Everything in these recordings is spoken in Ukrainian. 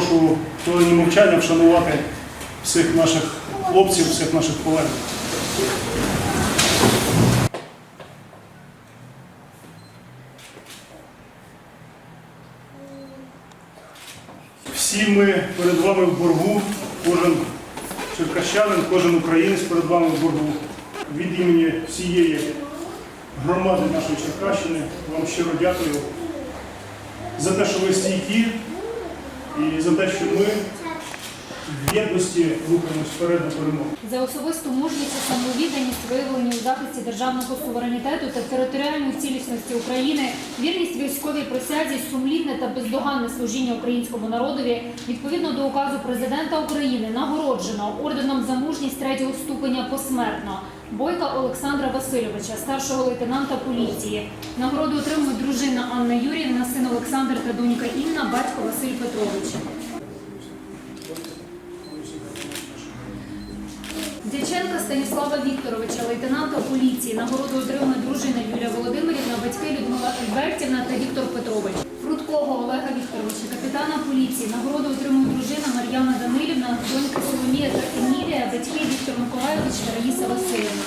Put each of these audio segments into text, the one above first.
прошу хвилині мовчання вшанувати всіх наших хлопців, всіх наших полеглих. Всі ми перед вами в боргу, кожен черкащанин, кожен українець перед вами в боргу. Від імені всієї громади нашої Черкащини вам щиро дякую за те, що ви стійкі, і за те, що ми в єдності рухаємось вперед до перемоги. За особисту мужність і самовідданість виявлені у захисті державного суверенітету та територіальної цілісності України, вірність військовій присязі, сумлінне та бездоганне служіння українському народові відповідно до указу президента України нагороджено орденом за мужність третього ступеня посмертно. Бойка Олександра Васильовича, старшого лейтенанта поліції. Нагороду отримує дружина Анна Юріївна, син Олександр та донька Інна, батько Василь Петрович. Станіслава Вікторовича, лейтенанта поліції. Нагороду отримали дружина Юлія Володимирівна, батьки Людмила Альбертівна та Віктор Петрович. Прудкого Олега Вікторовича, капітана поліції. Нагороду отримує дружина Мар'яна Данилівна, донька Соломія та Емілія, батьки Віктор Миколайович та Раїса Васильівна.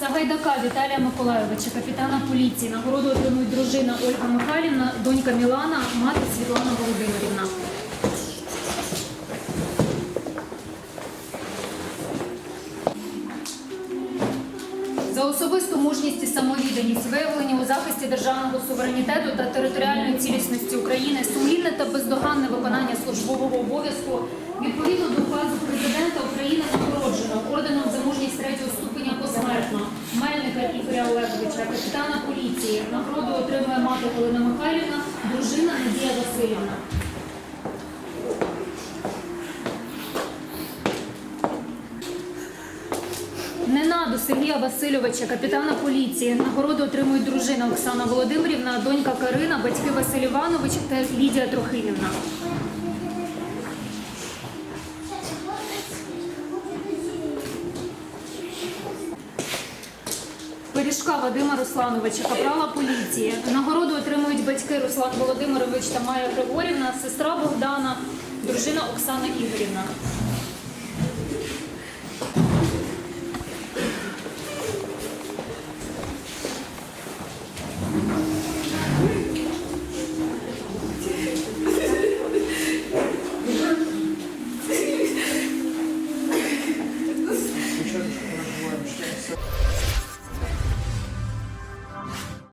Сагайдака Віталія Миколайовича, капітана поліції. Нагороду отримують дружина Ольга Михайлівна, донька Мілана, мати Світлана Володимирівна. За особисту мужність і самовідданість, виявлені у захисті державного суверенітету та територіальної цілісності України, сумлінне та бездоганне виконання службового обов'язку відповідно до указу президента України нагороджено орденом за мужність третього ступеня посмертно Мельника Ігоря Олеговича, капітана поліції. Нагороду отримує мати Галина Михайлівна, дружина Надія Васильівна. Ненаду Сергія Васильовича, капітана поліції. Нагороду отримують дружина Оксана Володимирівна, донька Карина, батьки Василь Іванович та Лідія Трохимівна. Пиріжка Вадима Руслановича, капрала поліції. Батьки Руслан Володимирович та Майя Григорівна, сестра Богдана, дружина Оксана Ігорівна.